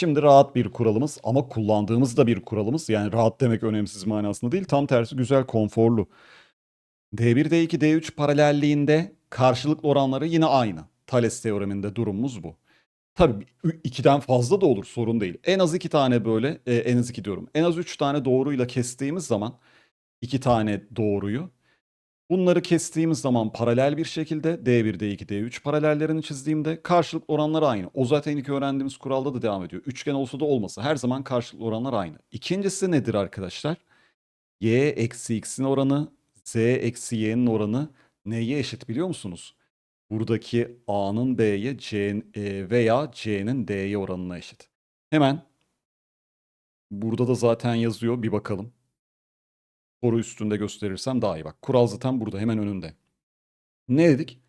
Şimdi rahat bir kuralımız ama kullandığımız da bir kuralımız. Yani rahat demek önemsiz manasında değil. Tam tersi güzel, konforlu. D1, D2, D3 paralelliğinde karşılıklı oranları yine aynı. Thales teoreminde durumumuz bu. Tabii ikiden fazla da olur sorun değil. En az iki tane böyle, e, en az iki diyorum. En az üç tane doğruyla kestiğimiz zaman iki tane doğruyu Bunları kestiğimiz zaman paralel bir şekilde D1, D2, D3 paralellerini çizdiğimde karşılıklı oranlar aynı. O zaten ilk öğrendiğimiz kuralda da devam ediyor. Üçgen olsa da olmasa her zaman karşılıklı oranlar aynı. İkincisi nedir arkadaşlar? Y eksi x'in oranı, Z eksi y'nin oranı neye eşit biliyor musunuz? Buradaki A'nın B'ye C e, veya C'nin D'ye oranına eşit. Hemen burada da zaten yazıyor bir bakalım soru üstünde gösterirsem daha iyi. Bak kural zaten burada hemen önünde. Ne dedik?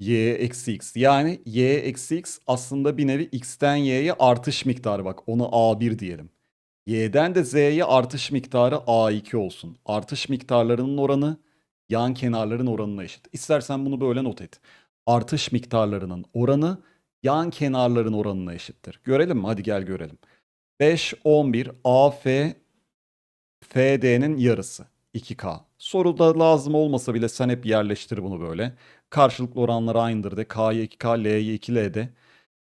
y eksi x. Yani y eksi x aslında bir nevi x'ten y'ye artış miktarı bak. Onu a1 diyelim. y'den de z'ye artış miktarı a2 olsun. Artış miktarlarının oranı yan kenarların oranına eşit. İstersen bunu böyle not et. Artış miktarlarının oranı yan kenarların oranına eşittir. Görelim mi? Hadi gel görelim. 5, 11, AF FD'nin yarısı 2K. Soruda lazım olmasa bile sen hep yerleştir bunu böyle. Karşılıklı oranlar aynıdır de. K'ya 2K, L'ye 2L de.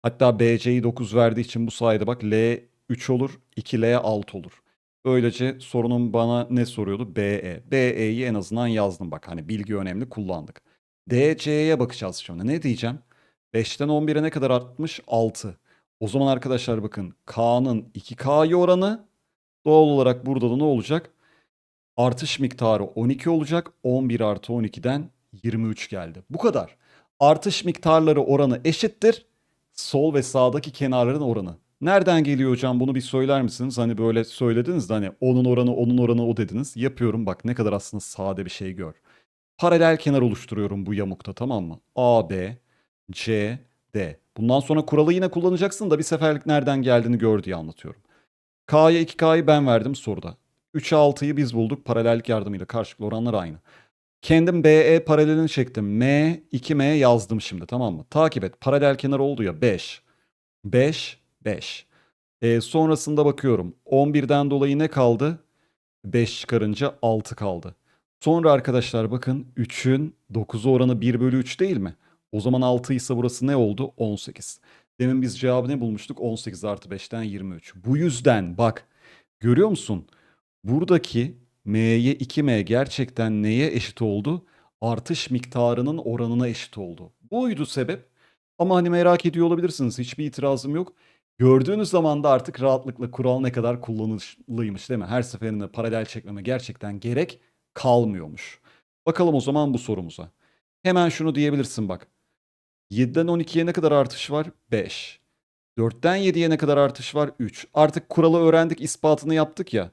Hatta BC'yi 9 verdiği için bu sayede bak L 3 olur, 2L 6 olur. Böylece sorunun bana ne soruyordu? BE. BE'yi en azından yazdım bak. Hani bilgi önemli kullandık. DC'ye bakacağız şimdi. Ne diyeceğim? 5'ten 11'e ne kadar artmış? 6. O zaman arkadaşlar bakın K'nın 2K'ya oranı Doğal olarak burada da ne olacak? Artış miktarı 12 olacak. 11 artı 12'den 23 geldi. Bu kadar. Artış miktarları oranı eşittir. Sol ve sağdaki kenarların oranı. Nereden geliyor hocam bunu bir söyler misiniz? Hani böyle söylediniz de hani onun oranı onun oranı o dediniz. Yapıyorum bak ne kadar aslında sade bir şey gör. Paralel kenar oluşturuyorum bu yamukta tamam mı? A, B, C, D. Bundan sonra kuralı yine kullanacaksın da bir seferlik nereden geldiğini gör diye anlatıyorum. K'ya 2K'yı ben verdim soruda. 3'e 6'yı biz bulduk. Paralellik yardımıyla karşılıklı oranlar aynı. Kendim BE paralelini çektim. M, 2M yazdım şimdi tamam mı? Takip et. Paralel kenar oldu ya 5. 5, 5. E, sonrasında bakıyorum. 11'den dolayı ne kaldı? 5 çıkarınca 6 kaldı. Sonra arkadaşlar bakın 3'ün 9'u oranı 1 bölü 3 değil mi? O zaman 6 ise burası ne oldu? 18. Demin biz cevabı ne bulmuştuk? 18 artı 5'ten 23. Bu yüzden bak görüyor musun? Buradaki m'ye 2m gerçekten neye eşit oldu? Artış miktarının oranına eşit oldu. Buydu sebep. Ama hani merak ediyor olabilirsiniz. Hiçbir itirazım yok. Gördüğünüz zaman da artık rahatlıkla kural ne kadar kullanışlıymış değil mi? Her seferinde paralel çekmeme gerçekten gerek kalmıyormuş. Bakalım o zaman bu sorumuza. Hemen şunu diyebilirsin bak. 7'den 12'ye ne kadar artış var? 5. 4'ten 7'ye ne kadar artış var? 3. Artık kuralı öğrendik, ispatını yaptık ya.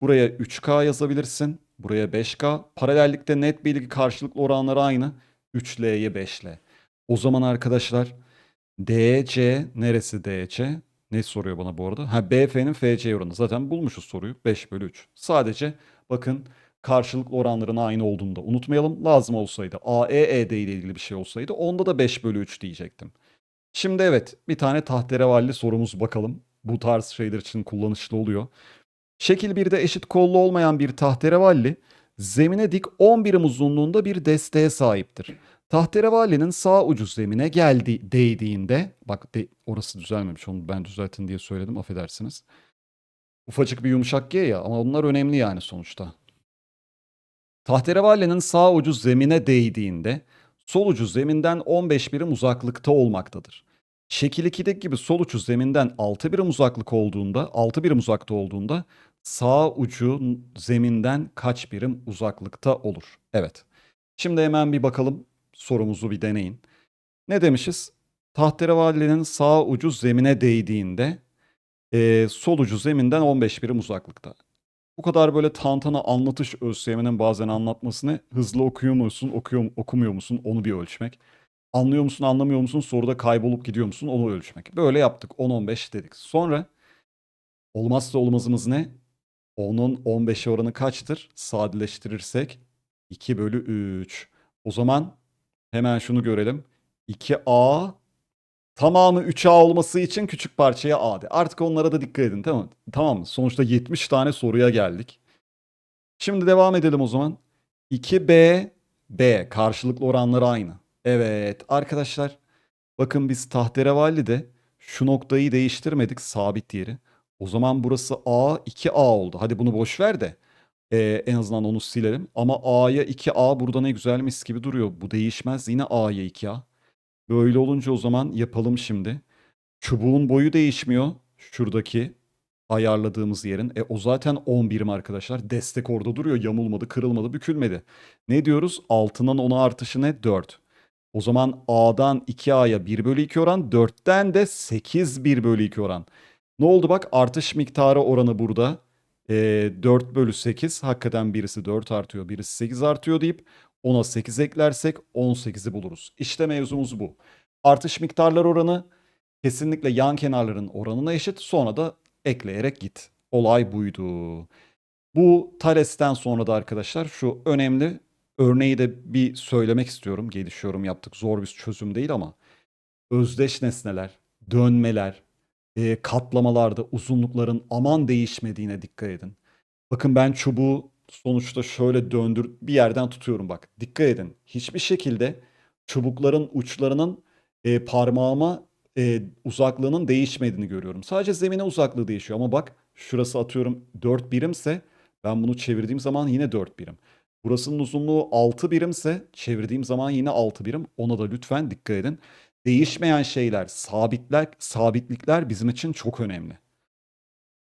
Buraya 3K yazabilirsin. Buraya 5K. Paralellikte net bilgi karşılıklı oranları aynı. 3L'ye 5L. O zaman arkadaşlar DC neresi DC? Ne soruyor bana bu arada? Ha BF'nin FC oranı. Zaten bulmuşuz soruyu. 5 bölü 3. Sadece bakın karşılıklı oranların aynı olduğunu da unutmayalım. Lazım olsaydı AEED ile ilgili bir şey olsaydı onda da 5 bölü 3 diyecektim. Şimdi evet bir tane tahterevalli sorumuz bakalım. Bu tarz şeyler için kullanışlı oluyor. Şekil 1'de eşit kollu olmayan bir tahterevalli zemine dik 10 birim uzunluğunda bir desteğe sahiptir. Tahterevallinin sağ ucu zemine geldi değdiğinde bak de, orası düzelmemiş onu ben düzeltin diye söyledim affedersiniz. Ufacık bir yumuşak G ya ama onlar önemli yani sonuçta. Tahterevallenin sağ ucu zemine değdiğinde sol ucu zeminden 15 birim uzaklıkta olmaktadır. Şekil 2'deki gibi sol ucu zeminden 6 birim uzaklık olduğunda, 6 birim uzakta olduğunda sağ ucu zeminden kaç birim uzaklıkta olur? Evet. Şimdi hemen bir bakalım sorumuzu bir deneyin. Ne demişiz? Tahterevallenin sağ ucu zemine değdiğinde eee, sol ucu zeminden 15 birim uzaklıkta. Bu kadar böyle tantana anlatış ÖSYM'nin bazen anlatmasını hızlı okuyor musun, okuyor, okumuyor musun onu bir ölçmek. Anlıyor musun, anlamıyor musun, soruda kaybolup gidiyor musun onu ölçmek. Böyle yaptık 10-15 dedik. Sonra olmazsa olmazımız ne? 10'un 15'e oranı kaçtır? Sadeleştirirsek 2 bölü 3. O zaman hemen şunu görelim. 2A Tamamı 3A olması için küçük parçaya A de. Artık onlara da dikkat edin tamam? Tamam mı? Sonuçta 70 tane soruya geldik. Şimdi devam edelim o zaman. 2B, B. Karşılıklı oranları aynı. Evet arkadaşlar. Bakın biz tahterevalide şu noktayı değiştirmedik sabit yeri. O zaman burası A 2A oldu. Hadi bunu boş ver de ee, en azından onu silelim. Ama A'ya 2A burada ne güzel mis gibi duruyor. Bu değişmez yine A'ya 2A. Böyle olunca o zaman yapalım şimdi. Çubuğun boyu değişmiyor. Şuradaki ayarladığımız yerin. E o zaten 10 birim arkadaşlar. Destek orada duruyor. Yamulmadı, kırılmadı, bükülmedi. Ne diyoruz? Altından 10'a artışı ne? 4. O zaman A'dan 2A'ya 1 bölü 2 oran. 4'ten de 8 1 bölü 2 oran. Ne oldu bak artış miktarı oranı burada. E, 4 bölü 8. Hakikaten birisi 4 artıyor, birisi 8 artıyor deyip ona 8 eklersek 18'i buluruz. İşte mevzumuz bu. Artış miktarlar oranı kesinlikle yan kenarların oranına eşit. Sonra da ekleyerek git. Olay buydu. Bu Thales'ten sonra da arkadaşlar şu önemli örneği de bir söylemek istiyorum. Geliş yorum yaptık. Zor bir çözüm değil ama özdeş nesneler, dönmeler, e, katlamalarda uzunlukların aman değişmediğine dikkat edin. Bakın ben çubuğu sonuçta şöyle döndür bir yerden tutuyorum bak. Dikkat edin. Hiçbir şekilde çubukların uçlarının e, parmağıma e, uzaklığının değişmediğini görüyorum. Sadece zemine uzaklığı değişiyor ama bak şurası atıyorum 4 birimse ben bunu çevirdiğim zaman yine 4 birim. Burasının uzunluğu 6 birimse çevirdiğim zaman yine 6 birim. Ona da lütfen dikkat edin. Değişmeyen şeyler, sabitler, sabitlikler bizim için çok önemli.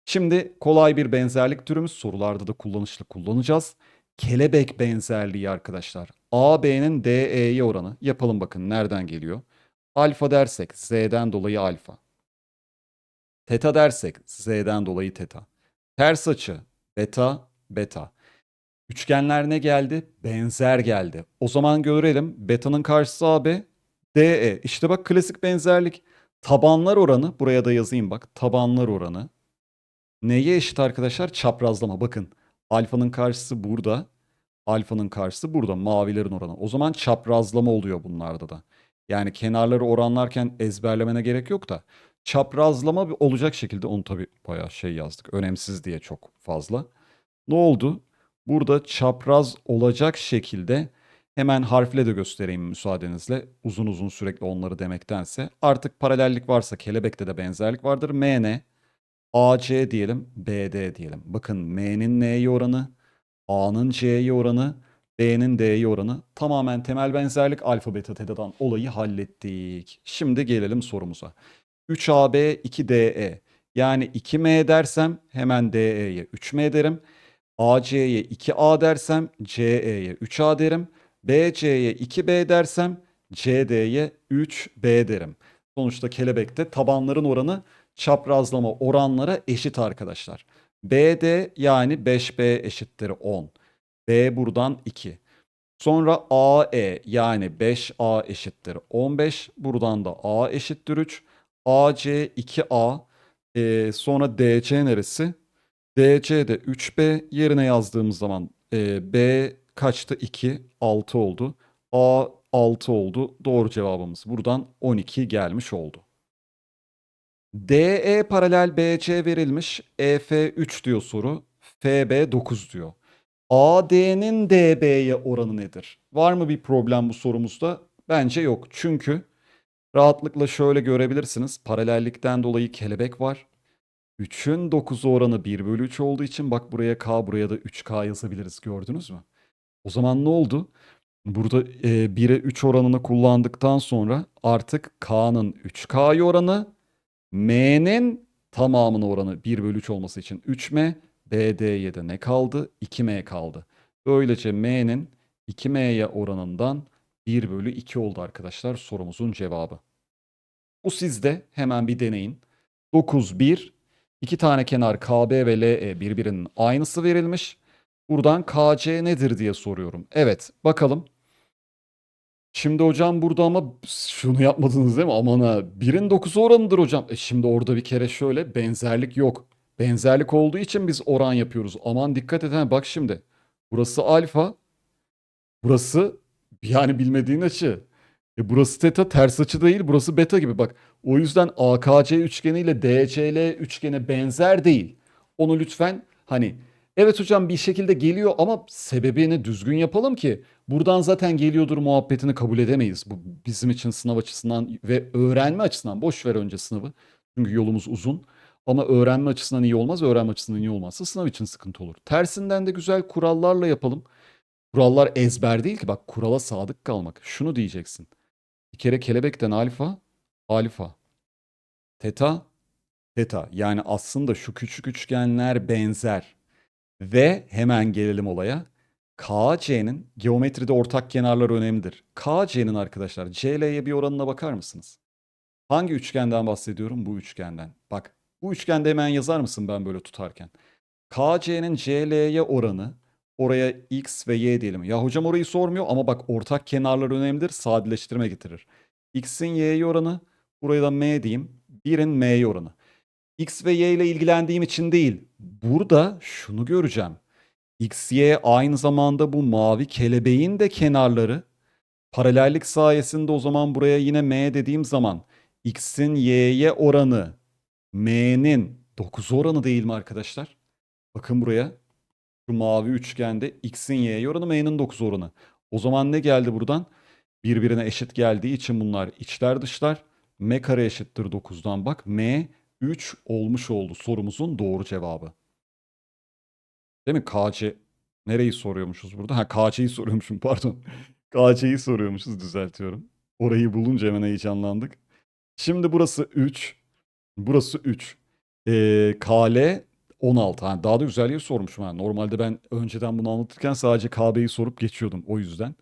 Şimdi kolay bir benzerlik türümüz sorularda da kullanışlı kullanacağız. Kelebek benzerliği arkadaşlar. AB'nin DE'ye oranı. Yapalım bakın nereden geliyor. Alfa dersek Z'den dolayı alfa. Teta dersek Z'den dolayı teta. Ters açı beta beta. Üçgenler ne geldi? Benzer geldi. O zaman görelim. Beta'nın karşısı AB. DE. İşte bak klasik benzerlik. Tabanlar oranı. Buraya da yazayım bak. Tabanlar oranı. Neye eşit arkadaşlar? Çaprazlama. Bakın. Alfanın karşısı burada. Alfanın karşısı burada. Mavilerin oranı. O zaman çaprazlama oluyor bunlarda da. Yani kenarları oranlarken ezberlemene gerek yok da. Çaprazlama olacak şekilde onu tabii bayağı şey yazdık. Önemsiz diye çok fazla. Ne oldu? Burada çapraz olacak şekilde hemen harfle de göstereyim müsaadenizle. Uzun uzun sürekli onları demektense. Artık paralellik varsa kelebekte de benzerlik vardır. M? AC diyelim, BD diyelim. Bakın M'nin N'ye oranı, A'nın C'ye oranı, B'nin D'ye oranı. Tamamen temel benzerlik alfa beta teta'dan olayı hallettik. Şimdi gelelim sorumuza. 3AB 2DE yani 2M dersem hemen DE'ye 3M derim. AC'ye 2A dersem CE'ye 3A derim. BC'ye 2B dersem CD'ye 3B derim. Sonuçta kelebekte tabanların oranı çaprazlama oranlara eşit arkadaşlar. BD yani 5B eşittir 10. B buradan 2. Sonra AE yani 5A eşittir 15. Buradan da A eşittir 3. AC 2A. Ee, sonra DC neresi? DC de 3B yerine yazdığımız zaman e, B kaçtı? 2, 6 oldu. A 6 oldu. Doğru cevabımız buradan 12 gelmiş oldu. DE paralel BC verilmiş. EF 3 diyor soru. FB 9 diyor. AD'nin DB'ye oranı nedir? Var mı bir problem bu sorumuzda? Bence yok. Çünkü rahatlıkla şöyle görebilirsiniz. Paralellikten dolayı kelebek var. 3'ün 9'u oranı 1 bölü 3 olduğu için bak buraya K buraya da 3K yazabiliriz. Gördünüz mü? O zaman ne oldu? Burada e, 1'e 3 oranını kullandıktan sonra artık K'nın 3K'ya oranı M'nin tamamının oranı 1 bölü 3 olması için 3M. BD'ye de ne kaldı? 2M kaldı. Böylece M'nin 2M'ye oranından 1 bölü 2 oldu arkadaşlar sorumuzun cevabı. Bu sizde hemen bir deneyin. 9, 1, iki tane kenar KB ve LE birbirinin aynısı verilmiş. Buradan KC nedir diye soruyorum. Evet bakalım. Şimdi hocam burada ama şunu yapmadınız değil mi? Aman ha. 1'in 9'u oranıdır hocam. E şimdi orada bir kere şöyle benzerlik yok. Benzerlik olduğu için biz oran yapıyoruz. Aman dikkat edin. Bak şimdi. Burası alfa. Burası yani bilmediğin açı. E burası teta ters açı değil. Burası beta gibi. Bak O yüzden AKC üçgeni ile DCL üçgeni benzer değil. Onu lütfen hani evet hocam bir şekilde geliyor ama sebebini düzgün yapalım ki buradan zaten geliyordur muhabbetini kabul edemeyiz. Bu bizim için sınav açısından ve öğrenme açısından boş ver önce sınavı. Çünkü yolumuz uzun. Ama öğrenme açısından iyi olmaz. Öğrenme açısından iyi olmazsa sınav için sıkıntı olur. Tersinden de güzel kurallarla yapalım. Kurallar ezber değil ki bak kurala sadık kalmak. Şunu diyeceksin. Bir kere kelebekten alfa, alfa. Teta, teta. Yani aslında şu küçük üçgenler benzer. Ve hemen gelelim olaya. KC'nin geometride ortak kenarlar önemlidir. KC'nin arkadaşlar CL'ye bir oranına bakar mısınız? Hangi üçgenden bahsediyorum? Bu üçgenden. Bak bu üçgende hemen yazar mısın ben böyle tutarken? KC'nin CL'ye oranı oraya x ve y diyelim. Ya hocam orayı sormuyor ama bak ortak kenarlar önemlidir. Sadeleştirme getirir. X'in y'ye oranı buraya da m diyeyim. 1'in m'ye oranı. X ve y ile ilgilendiğim için değil. Burada şunu göreceğim. X, Y aynı zamanda bu mavi kelebeğin de kenarları. Paralellik sayesinde o zaman buraya yine m dediğim zaman x'in y'ye oranı m'nin 9 oranı değil mi arkadaşlar? Bakın buraya. Şu mavi üçgende x'in y'ye oranı m'nin 9 oranı. O zaman ne geldi buradan? Birbirine eşit geldiği için bunlar içler dışlar. m kare eşittir 9'dan bak. m 3 olmuş oldu sorumuzun doğru cevabı. Değil mi? KC. Nereyi soruyormuşuz burada? Ha KC'yi soruyormuşum pardon. KC'yi soruyormuşuz düzeltiyorum. Orayı bulunca hemen heyecanlandık. Şimdi burası 3. Burası 3. Ee, KL 16. Ha, daha da güzel yer sormuşum. Ha. Normalde ben önceden bunu anlatırken sadece KB'yi sorup geçiyordum o yüzden.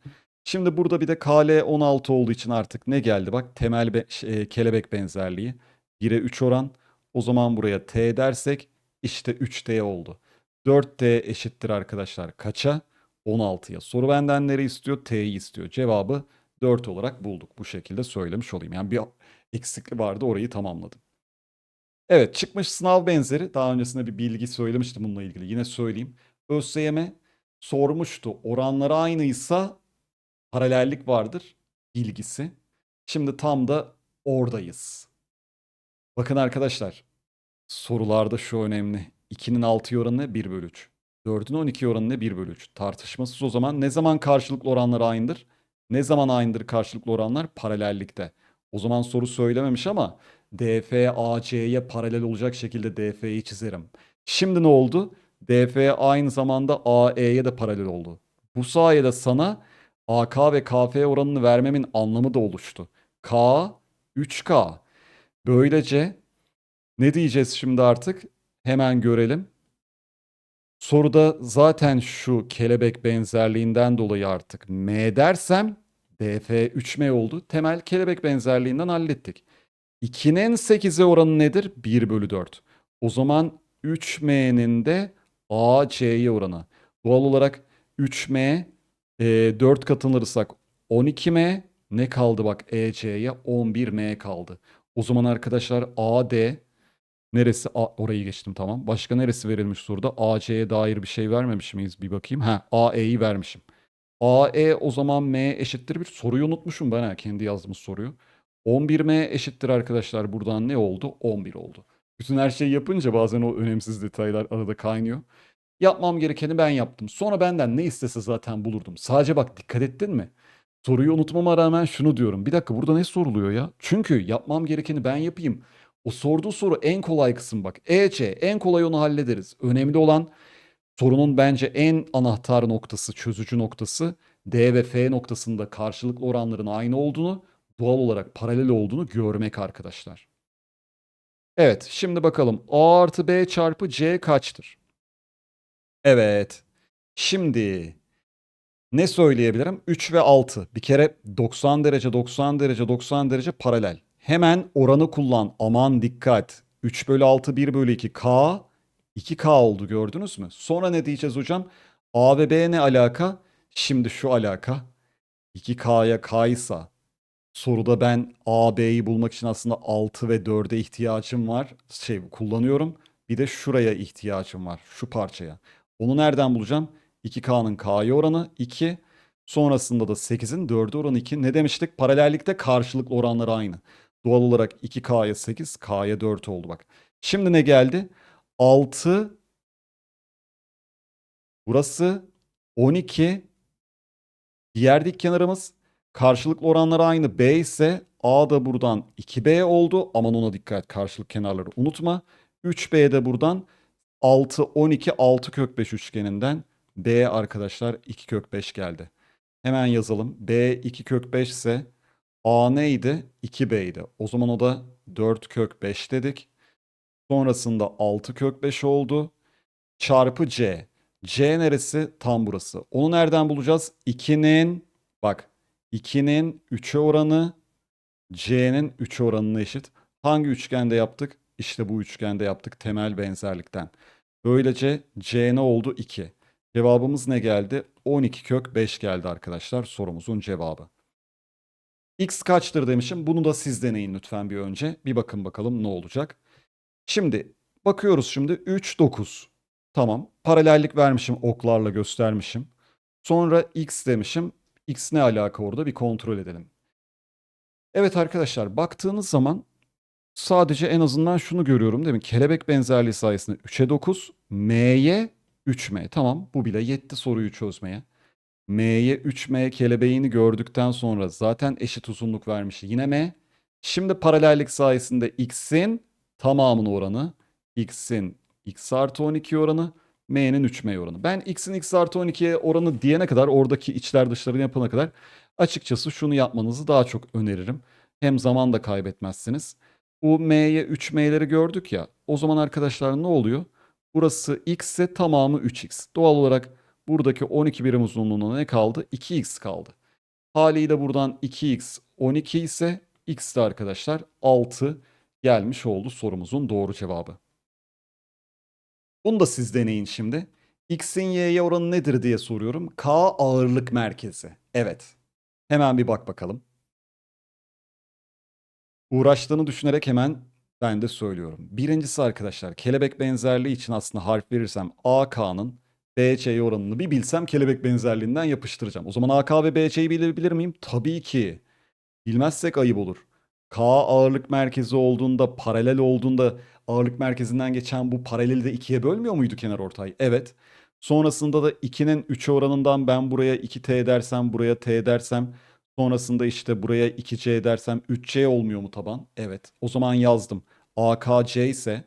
Şimdi burada bir de KL 16 olduğu için artık ne geldi? Bak temel be- şey, kelebek benzerliği. 1'e 3 oran. O zaman buraya T dersek işte 3T oldu. 4T eşittir arkadaşlar kaça? 16'ya. Soru benden nereyi istiyor? T'yi istiyor. Cevabı 4 olarak bulduk. Bu şekilde söylemiş olayım. Yani bir eksiklik vardı orayı tamamladım. Evet çıkmış sınav benzeri. Daha öncesinde bir bilgi söylemiştim bununla ilgili. Yine söyleyeyim. ÖSYM sormuştu. Oranları aynıysa paralellik vardır bilgisi. Şimdi tam da oradayız. Bakın arkadaşlar sorularda şu önemli. 2'nin 6 oranı ne? 1 bölü 3. 4'ün 12 oranı ne? 1 bölü 3. Tartışmasız o zaman ne zaman karşılıklı oranlar aynıdır? Ne zaman aynıdır karşılıklı oranlar? Paralellikte. O zaman soru söylememiş ama DF AC'ye paralel olacak şekilde DF'yi çizerim. Şimdi ne oldu? DF aynı zamanda AE'ye de paralel oldu. Bu sayede sana AK ve KF oranını vermemin anlamı da oluştu. K 3K. Böylece ne diyeceğiz şimdi artık? Hemen görelim. Soruda zaten şu kelebek benzerliğinden dolayı artık M dersem DF 3M oldu. Temel kelebek benzerliğinden hallettik. 2'nin 8'e oranı nedir? 1 bölü 4. O zaman 3M'nin de AC'ye oranı. Doğal olarak 3M e, 4 katılırsak 12M ne kaldı bak EC'ye 11M kaldı. O zaman arkadaşlar AD neresi A, orayı geçtim tamam. Başka neresi verilmiş soruda? AC'ye dair bir şey vermemiş miyiz? Bir bakayım. Ha AE'yi vermişim. AE o zaman M eşittir bir soruyu unutmuşum ben ha kendi yazdığımız soruyu. 11M eşittir arkadaşlar buradan ne oldu? 11 oldu. Bütün her şeyi yapınca bazen o önemsiz detaylar arada kaynıyor. Yapmam gerekeni ben yaptım. Sonra benden ne istese zaten bulurdum. Sadece bak dikkat ettin mi? Soruyu unutmama rağmen şunu diyorum. Bir dakika burada ne soruluyor ya? Çünkü yapmam gerekeni ben yapayım. O sorduğu soru en kolay kısım bak. EC en kolay onu hallederiz. Önemli olan sorunun bence en anahtar noktası, çözücü noktası D ve F noktasında karşılıklı oranların aynı olduğunu, doğal olarak paralel olduğunu görmek arkadaşlar. Evet, şimdi bakalım A artı B çarpı C kaçtır? Evet. Şimdi ne söyleyebilirim? 3 ve 6. Bir kere 90 derece, 90 derece, 90 derece paralel. Hemen oranı kullan. Aman dikkat. 3 bölü 6, 1 bölü 2. K 2K oldu gördünüz mü? Sonra ne diyeceğiz hocam? A ve B ne alaka? Şimdi şu alaka. 2K'ya K ise soruda ben A, B'yi bulmak için aslında 6 ve 4'e ihtiyacım var. Şey kullanıyorum. Bir de şuraya ihtiyacım var. Şu parçaya. Onu nereden bulacağım? 2K'nın K'ya oranı 2. Sonrasında da 8'in 4'e oranı 2. Ne demiştik? Paralellikte karşılıklı oranlar aynı. Doğal olarak 2K'ya 8, K'ya 4 oldu bak. Şimdi ne geldi? 6 Burası 12 Diğer dik kenarımız karşılıklı oranları aynı B ise A da buradan 2B oldu. Aman ona dikkat karşılık kenarları unutma. 3B de buradan 6 12 6 kök 5 üçgeninden B arkadaşlar 2 kök 5 geldi. Hemen yazalım. B 2 kök 5 ise A neydi? 2B'ydi. O zaman o da 4 kök 5 dedik. Sonrasında 6 kök 5 oldu. Çarpı C. C neresi? Tam burası. Onu nereden bulacağız? 2'nin bak 2'nin 3'e oranı C'nin 3'e oranına eşit. Hangi üçgende yaptık? İşte bu üçgende yaptık temel benzerlikten. Böylece C ne oldu? 2. Cevabımız ne geldi? 12 kök 5 geldi arkadaşlar sorumuzun cevabı. X kaçtır demişim. Bunu da siz deneyin lütfen bir önce. Bir bakın bakalım ne olacak. Şimdi bakıyoruz şimdi 3 9. Tamam. Paralellik vermişim oklarla göstermişim. Sonra x demişim. X ne alaka orada bir kontrol edelim. Evet arkadaşlar baktığınız zaman sadece en azından şunu görüyorum değil mi? Kelebek benzerliği sayesinde 3'e 9, m'ye 3m. Tamam bu bile yetti soruyu çözmeye. M'ye 3M kelebeğini gördükten sonra zaten eşit uzunluk vermiş yine M. Şimdi paralellik sayesinde X'in tamamının oranı, X'in X artı 12 oranı, M'nin 3M oranı. Ben X'in X artı 12'ye oranı diyene kadar oradaki içler dışlarını yapana kadar açıkçası şunu yapmanızı daha çok öneririm. Hem zaman da kaybetmezsiniz. Bu M'ye 3M'leri gördük ya. O zaman arkadaşlar ne oluyor? Burası X ise tamamı 3X. Doğal olarak buradaki 12 birim uzunluğuna ne kaldı? 2X kaldı. Haliyle buradan 2X 12 ise X de arkadaşlar 6 gelmiş oldu sorumuzun doğru cevabı. Bunu da siz deneyin şimdi. X'in Y'ye oranı nedir diye soruyorum. K ağırlık merkezi. Evet. Hemen bir bak bakalım. Uğraştığını düşünerek hemen ben de söylüyorum. Birincisi arkadaşlar kelebek benzerliği için aslında harf verirsem AK'nın BC'ye oranını bir bilsem kelebek benzerliğinden yapıştıracağım. O zaman AK ve BC'yi bilebilir miyim? Tabii ki. Bilmezsek ayıp olur. K ağırlık merkezi olduğunda, paralel olduğunda ağırlık merkezinden geçen bu paraleli de ikiye bölmüyor muydu kenar ortay? Evet. Sonrasında da 2'nin 3'e oranından ben buraya 2T dersem, buraya T dersem, sonrasında işte buraya 2C dersem 3C olmuyor mu taban? Evet. O zaman yazdım. AKC ise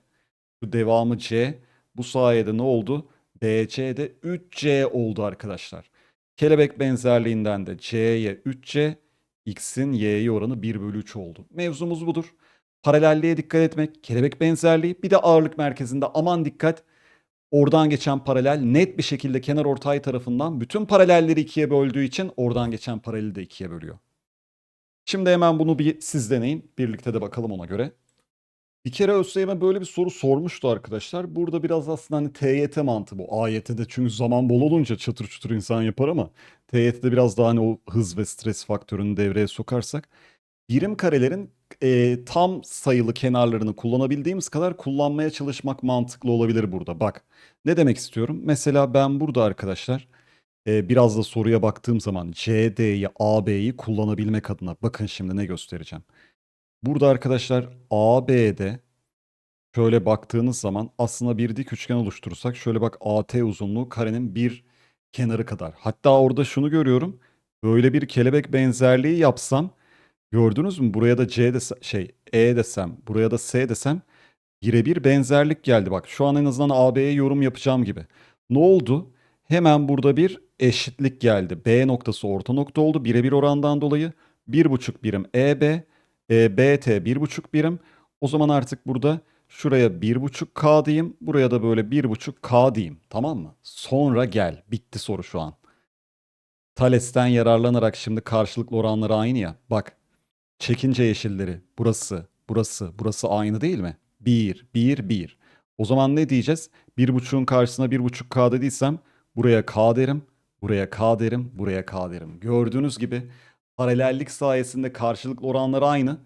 bu devamı C. Bu sayede ne oldu? BC'de 3C oldu arkadaşlar. Kelebek benzerliğinden de C'ye 3C, X'in Y'ye oranı 1 bölü 3 oldu. Mevzumuz budur. Paralelliğe dikkat etmek, kelebek benzerliği, bir de ağırlık merkezinde aman dikkat. Oradan geçen paralel net bir şekilde kenar ortay tarafından bütün paralelleri ikiye böldüğü için oradan geçen paraleli de ikiye bölüyor. Şimdi hemen bunu bir siz deneyin. Birlikte de bakalım ona göre. Bir kere ÖSYM böyle bir soru sormuştu arkadaşlar. Burada biraz aslında hani TYT mantığı bu. AYT'de çünkü zaman bol olunca çatır çutur insan yapar ama TYT'de biraz daha hani o hız ve stres faktörünü devreye sokarsak birim karelerin e, tam sayılı kenarlarını kullanabildiğimiz kadar kullanmaya çalışmak mantıklı olabilir burada. Bak ne demek istiyorum? Mesela ben burada arkadaşlar e, biraz da soruya baktığım zaman CD'yi, AB'yi kullanabilmek adına bakın şimdi ne göstereceğim. Burada arkadaşlar AB'de şöyle baktığınız zaman aslında bir dik üçgen oluşturursak şöyle bak AT uzunluğu karenin bir kenarı kadar. Hatta orada şunu görüyorum. Böyle bir kelebek benzerliği yapsam gördünüz mü? Buraya da C desem, şey E desem, buraya da S desem birebir benzerlik geldi. Bak şu an en azından AB'ye yorum yapacağım gibi. Ne oldu? Hemen burada bir eşitlik geldi. B noktası orta nokta oldu. Birebir orandan dolayı 1,5 birim EB, e, BT 1,5 birim. O zaman artık burada şuraya 1,5K diyeyim. Buraya da böyle 1,5K diyeyim. Tamam mı? Sonra gel. Bitti soru şu an. Thales'ten yararlanarak şimdi karşılıklı oranları aynı ya. Bak. Çekince yeşilleri. Burası, burası, burası aynı değil mi? 1, 1, 1. O zaman ne diyeceğiz? 1,5'un karşısına 1,5K dediysem buraya K derim, buraya K derim, buraya K derim. Gördüğünüz gibi paralellik sayesinde karşılıklı oranlar aynı.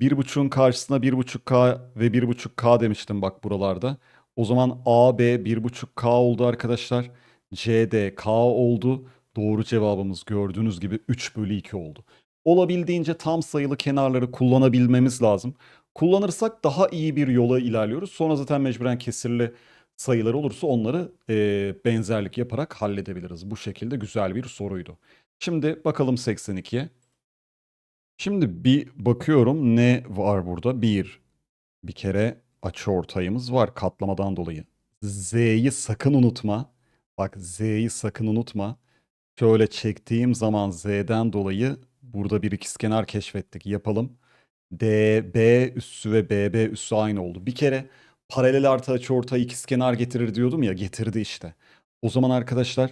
1.5'un karşısına 1.5K ve 1.5K demiştim bak buralarda. O zaman AB 1.5K oldu arkadaşlar. CD K oldu. Doğru cevabımız gördüğünüz gibi 3 bölü 2 oldu. Olabildiğince tam sayılı kenarları kullanabilmemiz lazım. Kullanırsak daha iyi bir yola ilerliyoruz. Sonra zaten mecburen kesirli sayılar olursa onları eee, benzerlik yaparak halledebiliriz. Bu şekilde güzel bir soruydu. Şimdi bakalım 82'ye. Şimdi bir bakıyorum ne var burada? Bir, bir kere açıortayımız var katlamadan dolayı. Z'yi sakın unutma. Bak Z'yi sakın unutma. Şöyle çektiğim zaman Z'den dolayı burada bir ikizkenar keşfettik. Yapalım. DB üssü ve BB üssü aynı oldu. Bir kere paralel artı açıortay ikizkenar getirir diyordum ya getirdi işte. O zaman arkadaşlar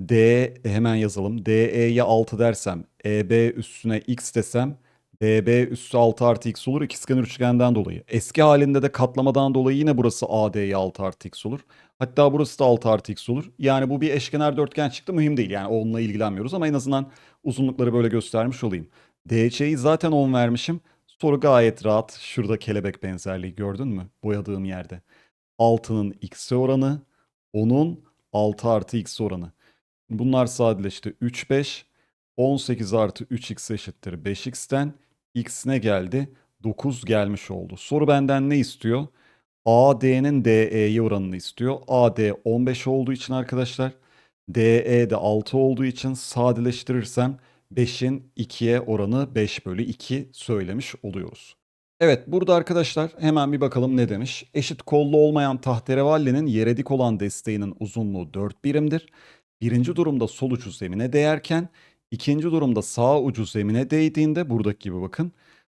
D hemen yazalım. DE'ye 6 dersem EB üstüne x desem BB üssü 6 artı x olur ikizkenar üçgenden dolayı. Eski halinde de katlamadan dolayı yine burası AD'ye 6 artı x olur. Hatta burası da 6 artı x olur. Yani bu bir eşkenar dörtgen çıktı mühim değil. Yani onunla ilgilenmiyoruz ama en azından uzunlukları böyle göstermiş olayım. DC'yi zaten 10 vermişim. Soru gayet rahat. Şurada kelebek benzerliği gördün mü? Boyadığım yerde. 6'nın x'e oranı, 10'un 6 artı x oranı. Bunlar sadeleşti. 3, 5. 18 artı 3x eşittir 5x'ten. x ne geldi? 9 gelmiş oldu. Soru benden ne istiyor? AD'nin DE'ye oranını istiyor. AD 15 olduğu için arkadaşlar. DE de 6 olduğu için sadeleştirirsem 5'in 2'ye oranı 5 bölü 2 söylemiş oluyoruz. Evet burada arkadaşlar hemen bir bakalım ne demiş. Eşit kollu olmayan tahterevallenin yere dik olan desteğinin uzunluğu 4 birimdir. Birinci durumda sol ucu zemine değerken ikinci durumda sağ ucu zemine değdiğinde buradaki gibi bakın.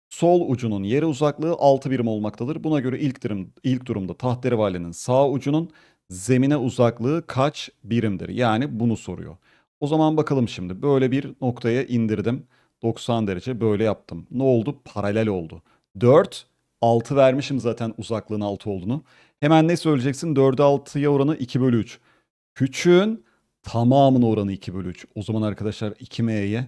Sol ucunun yere uzaklığı 6 birim olmaktadır. Buna göre ilk, durum, ilk durumda tahterevallenin sağ ucunun zemine uzaklığı kaç birimdir? Yani bunu soruyor. O zaman bakalım şimdi böyle bir noktaya indirdim. 90 derece böyle yaptım. Ne oldu? Paralel oldu. 4, 6 vermişim zaten uzaklığın 6 olduğunu. Hemen ne söyleyeceksin? 4'e 6'ya oranı 2 bölü 3. Küçüğün tamamının oranı 2 bölü 3. O zaman arkadaşlar 2m'ye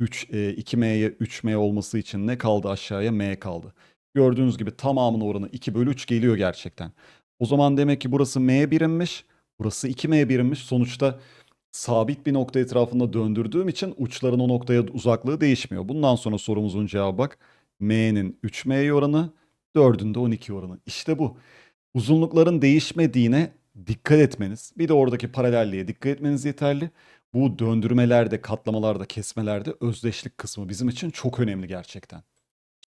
3, e, 2m'ye 3m olması için ne kaldı aşağıya? m kaldı. Gördüğünüz gibi tamamının oranı 2 bölü 3 geliyor gerçekten. O zaman demek ki burası m birimmiş. Burası 2m birimmiş. Sonuçta sabit bir nokta etrafında döndürdüğüm için uçların o noktaya uzaklığı değişmiyor. Bundan sonra sorumuzun cevabı bak. M'nin 3M oranı, 4'ün de 12 oranı. İşte bu. Uzunlukların değişmediğine dikkat etmeniz, bir de oradaki paralelliğe dikkat etmeniz yeterli. Bu döndürmelerde, katlamalarda, kesmelerde özdeşlik kısmı bizim için çok önemli gerçekten.